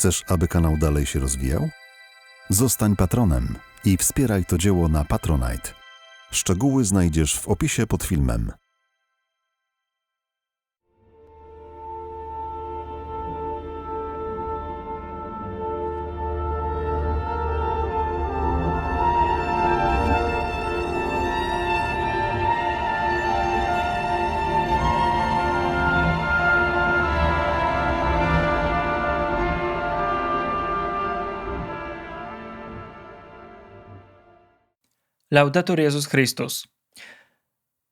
Chcesz, aby kanał dalej się rozwijał? Zostań patronem i wspieraj to dzieło na Patronite. Szczegóły znajdziesz w opisie pod filmem. Laudetur Jezus Chrystus.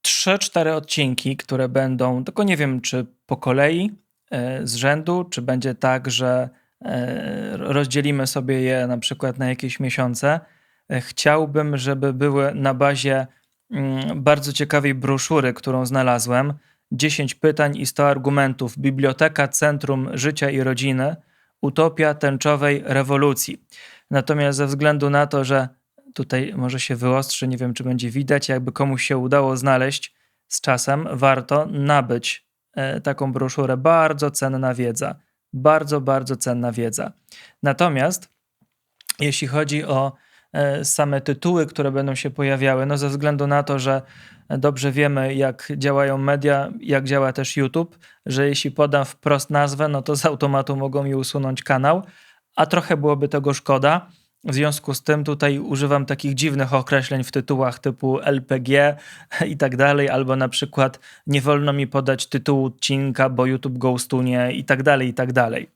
Trzy, cztery odcinki, które będą, tylko nie wiem, czy po kolei e, z rzędu, czy będzie tak, że e, rozdzielimy sobie je na przykład na jakieś miesiące. E, chciałbym, żeby były na bazie mm, bardzo ciekawej broszury, którą znalazłem. 10 pytań i 100 argumentów. Biblioteka Centrum Życia i Rodziny. Utopia tęczowej rewolucji. Natomiast ze względu na to, że tutaj może się wyostrzy, nie wiem czy będzie widać, jakby komuś się udało znaleźć z czasem, warto nabyć e, taką broszurę. Bardzo cenna wiedza. Bardzo, bardzo cenna wiedza. Natomiast jeśli chodzi o e, same tytuły, które będą się pojawiały, no ze względu na to, że dobrze wiemy, jak działają media, jak działa też YouTube, że jeśli podam wprost nazwę, no to z automatu mogą mi usunąć kanał, a trochę byłoby tego szkoda. W związku z tym tutaj używam takich dziwnych określeń w tytułach typu LPG i tak dalej, albo na przykład nie wolno mi podać tytułu odcinka, bo YouTube go ustunie i tak dalej, i tak dalej.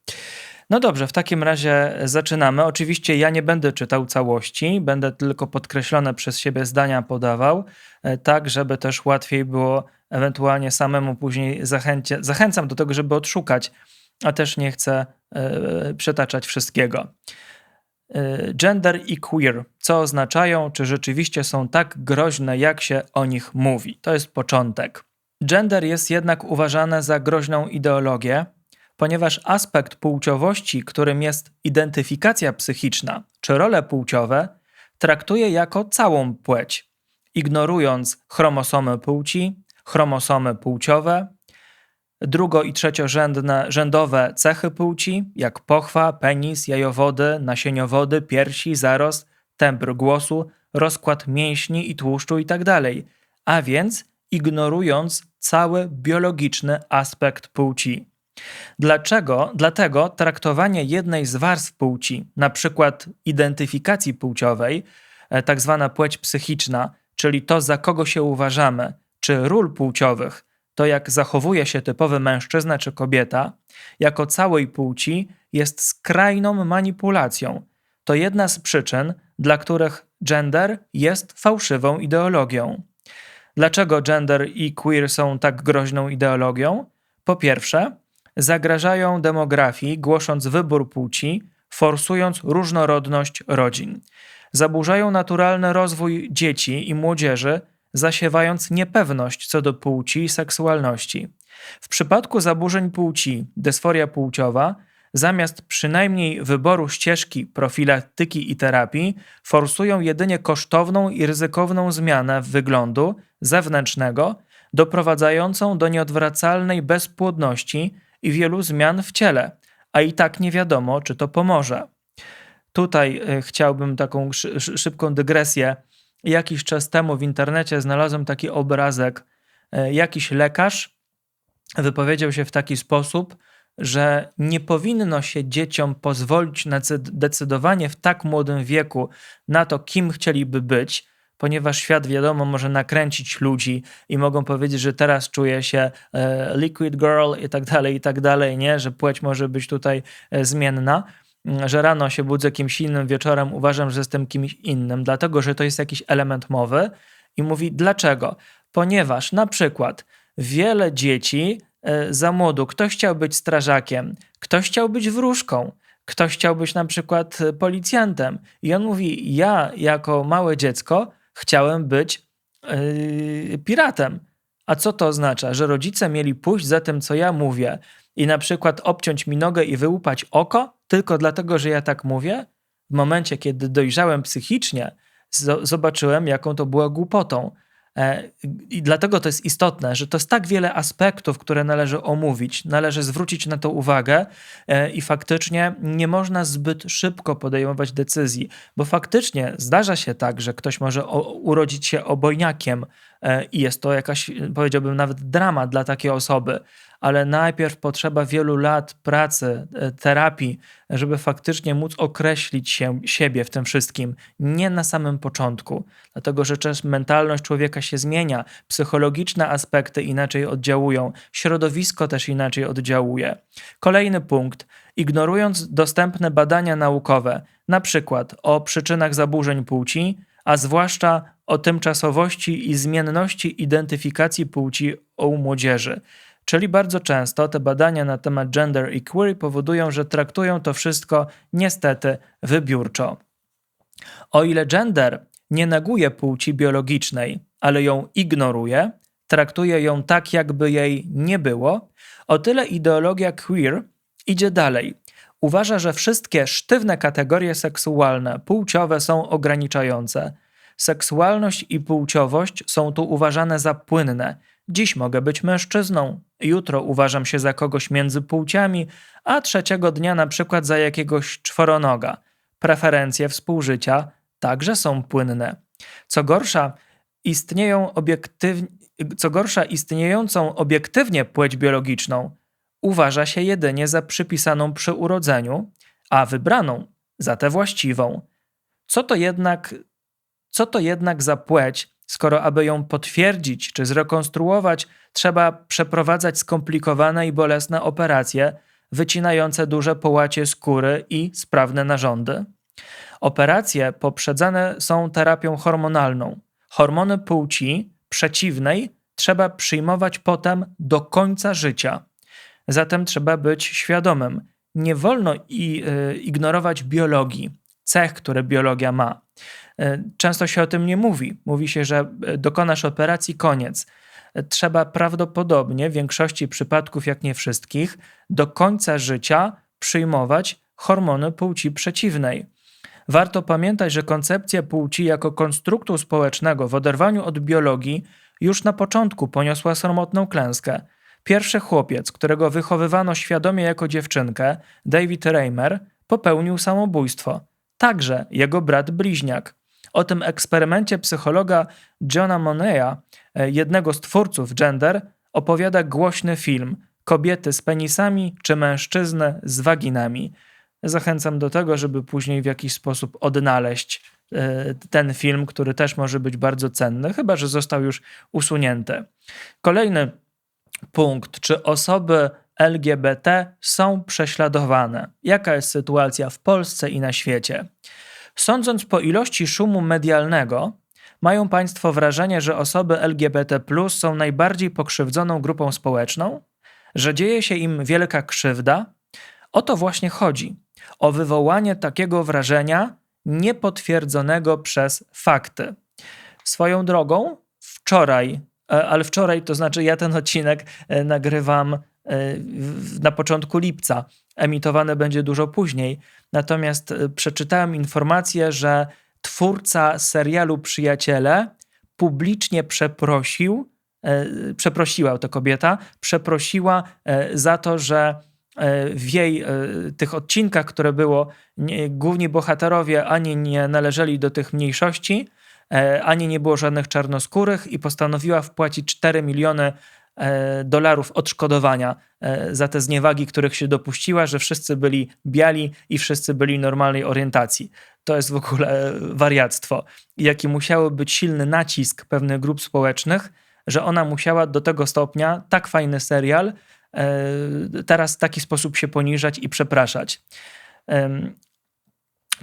No dobrze, w takim razie zaczynamy. Oczywiście ja nie będę czytał całości, będę tylko podkreślone przez siebie zdania podawał, e, tak żeby też łatwiej było ewentualnie samemu później zachęcie, zachęcam do tego, żeby odszukać, a też nie chcę yy, przetaczać wszystkiego. Y, gender i queer, co oznaczają, czy rzeczywiście są tak groźne, jak się o nich mówi. To jest początek. Gender jest jednak uważane za groźną ideologię, ponieważ aspekt płciowości, którym jest identyfikacja psychiczna czy role płciowe, traktuje jako całą płeć, ignorując chromosomy płci, chromosomy płciowe, drugo- i trzeciorzędne rzędowe cechy płci, jak pochwa, penis, jajowody, nasieniowody, piersi, zarost, tembr głosu, rozkład mięśni i tłuszczu itd., tak a więc ignorując cały biologiczny aspekt płci. Dlaczego? Dlatego traktowanie jednej z warstw płci, przykład identyfikacji płciowej, e, tak zwana płeć psychiczna, czyli to, za kogo się uważamy, czy ról płciowych, to, jak zachowuje się typowy mężczyzna czy kobieta, jako całej płci, jest skrajną manipulacją. To jedna z przyczyn, dla których gender jest fałszywą ideologią. Dlaczego gender i queer są tak groźną ideologią? Po pierwsze, zagrażają demografii, głosząc wybór płci, forsując różnorodność rodzin. Zaburzają naturalny rozwój dzieci i młodzieży, zasiewając niepewność co do płci i seksualności. W przypadku zaburzeń płci, dysforia płciowa, zamiast przynajmniej wyboru ścieżki profilaktyki i terapii, forsują jedynie kosztowną i ryzykowną zmianę wyglądu zewnętrznego, doprowadzającą do nieodwracalnej bezpłodności i wielu zmian w ciele, a i tak nie wiadomo, czy to pomoże. Tutaj y, chciałbym taką szybką dygresję jakiś czas temu w internecie znalazłem taki obrazek. E, jakiś lekarz wypowiedział się w taki sposób, że nie powinno się dzieciom pozwolić na decydowanie w tak młodym wieku na to, kim chcieliby być, ponieważ świat, wiadomo, może nakręcić ludzi i mogą powiedzieć, że teraz czuję się e, liquid girl i tak dalej, i tak dalej, nie? że płeć może być tutaj e, zmienna. Że rano się budzę kimś innym, wieczorem uważam, że jestem kimś innym, dlatego że to jest jakiś element mowy. I mówi dlaczego? Ponieważ na przykład wiele dzieci e, za młodu, ktoś chciał być strażakiem, ktoś chciał być wróżką, ktoś chciał być na przykład policjantem. I on mówi: Ja, jako małe dziecko, chciałem być yy, piratem. A co to oznacza? Że rodzice mieli pójść za tym, co ja mówię, i na przykład obciąć mi nogę i wyłupać oko, tylko dlatego, że ja tak mówię? W momencie, kiedy dojrzałem psychicznie, zobaczyłem, jaką to była głupotą. E, I dlatego to jest istotne, że to jest tak wiele aspektów, które należy omówić, należy zwrócić na to uwagę e, i faktycznie nie można zbyt szybko podejmować decyzji, bo faktycznie zdarza się tak, że ktoś może urodzić się obojniakiem e, i jest to jakaś, powiedziałbym, nawet drama dla takiej osoby, ale najpierw potrzeba wielu lat pracy, e, terapii, żeby faktycznie móc określić się, siebie w tym wszystkim, nie na samym początku, dlatego że też mentalność człowieka się zmienia, psychologiczne aspekty inaczej oddziałują, środowisko też inaczej oddziałuje. Kolejny punkt. Ignorując dostępne badania naukowe, na przykład o przyczynach zaburzeń płci, a zwłaszcza o tymczasowości i zmienności identyfikacji płci u młodzieży. Czyli bardzo często te badania na temat gender i queer powodują, że traktują to wszystko niestety wybiórczo. O ile gender nie neguje płci biologicznej, ale ją ignoruje, traktuje ją tak, jakby jej nie było, o tyle ideologia queer idzie dalej. Uważa, że wszystkie sztywne kategorie seksualne, płciowe są ograniczające. Seksualność i płciowość są tu uważane za płynne, Dziś mogę być mężczyzną, jutro uważam się za kogoś między płciami, a trzeciego dnia na przykład za jakiegoś czworonoga. Preferencje współżycia także są płynne. Co gorsza, istnieją co gorsza istniejącą obiektywnie płeć biologiczną uważa się jedynie za przypisaną przy urodzeniu, a wybraną za tę właściwą. Co to jednak, co to jednak za płeć, skoro aby ją potwierdzić czy zrekonstruować, trzeba przeprowadzać skomplikowane i bolesne operacje, wycinające duże połacie skóry i sprawne narządy. Operacje poprzedzane są terapią hormonalną. Hormony płci przeciwnej trzeba przyjmować potem do końca życia. Zatem trzeba być świadomym. Nie wolno i, y, ignorować biologii, cech, które biologia ma. E, często się o tym nie mówi. Mówi się, że e, dokonasz operacji, koniec. E, trzeba prawdopodobnie, w większości przypadków, jak nie wszystkich, do końca życia przyjmować hormony płci przeciwnej. Warto pamiętać, że koncepcja płci jako konstruktu społecznego w oderwaniu od biologii już na początku poniosła samotną klęskę. Pierwszy chłopiec, którego wychowywano świadomie jako dziewczynkę, David Reimer, popełnił samobójstwo. Także jego brat bliźniak. O tym eksperymencie psychologa Johna Moneya, e, jednego z twórców gender, opowiada głośny film Kobiety z penisami czy mężczyzny z waginami. Zachęcam do tego, żeby później w jakiś sposób odnaleźć e, ten film, który też może być bardzo cenny, chyba że został już usunięty. Kolejny punkt, czy osoby LGBT są prześladowane? Jaka jest sytuacja w Polsce i na świecie? Sądząc po ilości szumu medialnego, mają Państwo wrażenie, że osoby LGBT są najbardziej pokrzywdzoną grupą społeczną? Że dzieje się im wielka krzywda? O to właśnie chodzi. O wywołanie takiego wrażenia niepotwierdzonego przez fakty. Swoją drogą, wczoraj, e, ale wczoraj to znaczy ja ten odcinek e, nagrywam na początku lipca, emitowane będzie dużo później. Natomiast e, przeczytałem informację, że twórca serialu Przyjaciele publicznie przeprosił, e, przeprosiła ta kobieta, przeprosiła e, za to, że w jej tych odcinkach, które było, główni bohaterowie ani nie należeli do tych mniejszości, ani nie było żadnych czarnoskórych i postanowiła wpłacić 4 miliony E, dolarów odszkodowania e, za te zniewagi, których się dopuściła, że wszyscy byli biali i wszyscy byli normalnej orientacji. To jest w ogóle wariactwo. Jaki musiały być silny nacisk pewnych grup społecznych, że ona musiała do tego stopnia tak fajny serial e, teraz w taki sposób się poniżać i przepraszać.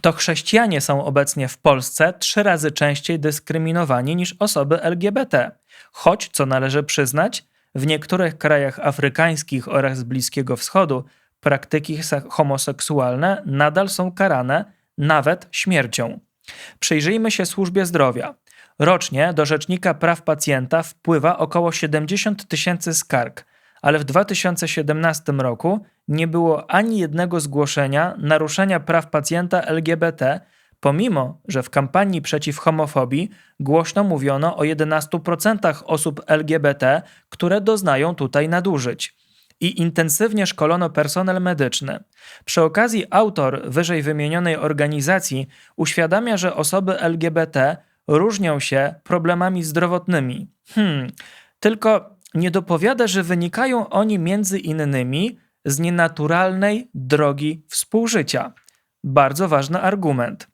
To chrześcijanie są obecnie w Polsce trzy razy częściej dyskryminowani niż osoby LGBT. Choć, co należy przyznać, w niektórych krajach afrykańskich oraz Bliskiego Wschodu praktyki homoseksualne nadal są karane nawet śmiercią. Przyjrzyjmy się służbie zdrowia. Rocznie do Rzecznika Praw Pacjenta wpływa około 70 tysięcy skarg, ale w 2017 roku nie było ani jednego zgłoszenia naruszenia praw pacjenta LGBT Pomimo, że w kampanii przeciw homofobii głośno mówiono o 11% osób LGBT, które doznają tutaj nadużyć i intensywnie szkolono personel medyczny. Przy okazji autor wyżej wymienionej organizacji uświadamia, że osoby LGBT różnią się problemami zdrowotnymi. Hmm, tylko nie dopowiada, że wynikają oni między innymi z nienaturalnej drogi współżycia. Bardzo ważny argument.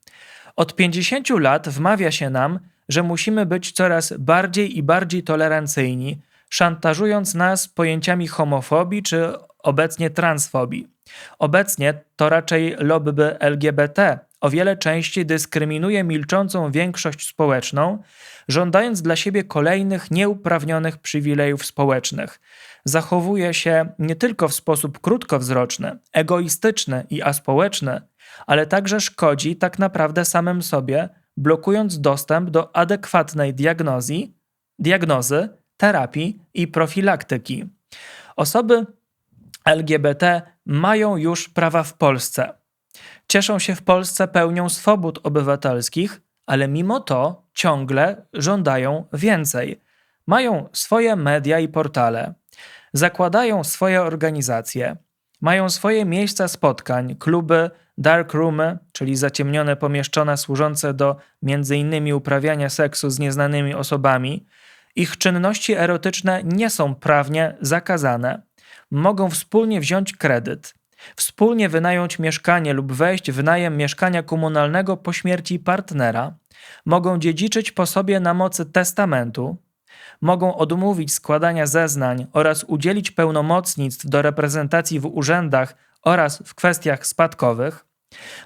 Od 50 lat wmawia się nam, że musimy być coraz bardziej i bardziej tolerancyjni, szantażując nas pojęciami homofobii czy obecnie transfobii. Obecnie to raczej lobby LGBT o wiele częściej dyskryminuje milczącą większość społeczną, żądając dla siebie kolejnych nieuprawnionych przywilejów społecznych. Zachowuje się nie tylko w sposób krótkowzroczny, egoistyczny i aspołeczny, ale także szkodzi tak naprawdę samym sobie, blokując dostęp do adekwatnej diagnozy, diagnozy terapii i profilaktyki. Osoby LGBT mają już prawa w Polsce. Cieszą się w Polsce pełnią swobód obywatelskich, ale mimo to ciągle żądają więcej. Mają swoje media i portale, zakładają swoje organizacje, mają swoje miejsca spotkań, kluby, dark roomy, czyli zaciemnione pomieszczone służące do m.in. uprawiania seksu z nieznanymi osobami, ich czynności erotyczne nie są prawnie zakazane. Mogą wspólnie wziąć kredyt, wspólnie wynająć mieszkanie lub wejść w najem mieszkania komunalnego po śmierci partnera, mogą dziedziczyć po sobie na mocy testamentu, mogą odmówić składania zeznań oraz udzielić pełnomocnictw do reprezentacji w urzędach oraz w kwestiach spadkowych,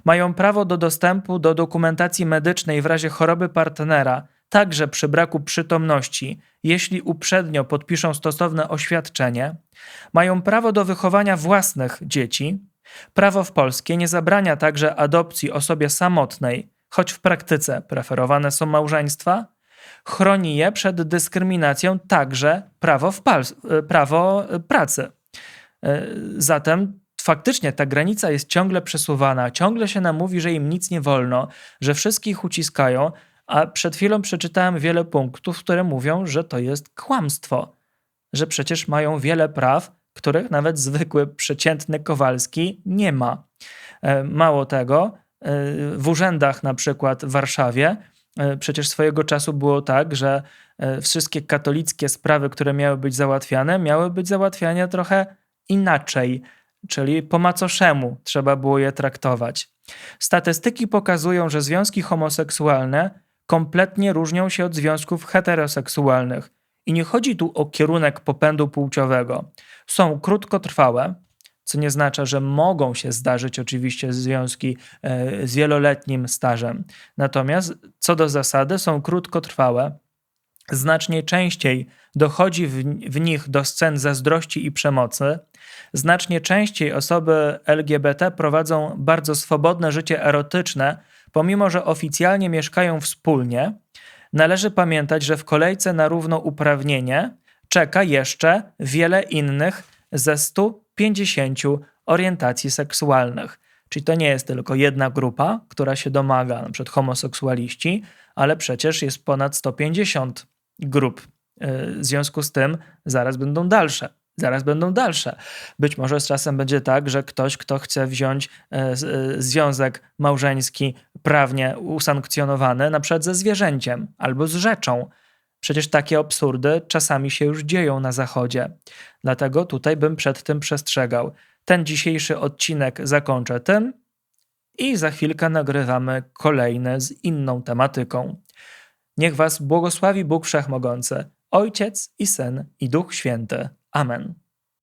mają prawo do dostępu do dokumentacji medycznej w razie choroby partnera także przy braku przytomności, jeśli uprzednio podpiszą stosowne oświadczenie, mają prawo do wychowania własnych dzieci. Prawo w polskie nie zabrania także adopcji osobie samotnej, choć w praktyce preferowane są małżeństwa. Chroni je przed dyskryminacją także prawo, w prawo pracy. E, zatem faktycznie ta granica jest ciągle przesuwana, ciągle się nam mówi, że im nic nie wolno, że wszystkich uciskają, a przed chwilą przeczytałem wiele punktów, które mówią, że to jest kłamstwo, że przecież mają wiele praw, których nawet zwykły, przeciętny Kowalski nie ma. E, mało tego, e, w urzędach, na przykład w Warszawie, e, przecież swojego czasu było tak, że wszystkie katolickie sprawy, które miały być załatwiane, miały być załatwiane trochę inaczej, czyli po macoszemu trzeba było je traktować. Statystyki pokazują, że związki homoseksualne kompletnie różnią się od związków heteroseksualnych. I nie chodzi tu o kierunek popędu płciowego. Są krótkotrwałe, co nie znaczy, że mogą się zdarzyć oczywiście związki e, z wieloletnim stażem. Natomiast co do zasady są krótkotrwałe. Znacznie częściej dochodzi w, w nich do scen zazdrości i przemocy. Znacznie częściej osoby LGBT prowadzą bardzo swobodne życie erotyczne, Pomimo, że oficjalnie mieszkają wspólnie, należy pamiętać, że w kolejce na równouprawnienie czeka jeszcze wiele innych ze 150 orientacji seksualnych. Czyli to nie jest tylko jedna grupa, która się domaga, przykład homoseksualiści, ale przecież jest ponad 150 grup. Y, w związku z tym zaraz będą dalsze zaraz będą dalsze. Być może z czasem będzie tak, że ktoś, kto chce wziąć e, e, związek małżeński prawnie usankcjonowany, na przykład ze zwierzęciem albo z rzeczą. Przecież takie absurdy czasami się już dzieją na Zachodzie. Dlatego tutaj bym przed tym przestrzegał. Ten dzisiejszy odcinek zakończę tym i za chwilkę nagrywamy kolejny z inną tematyką. Niech Was błogosławi Bóg Wszechmogący, Ojciec i Syn i Duch Święty. Amen.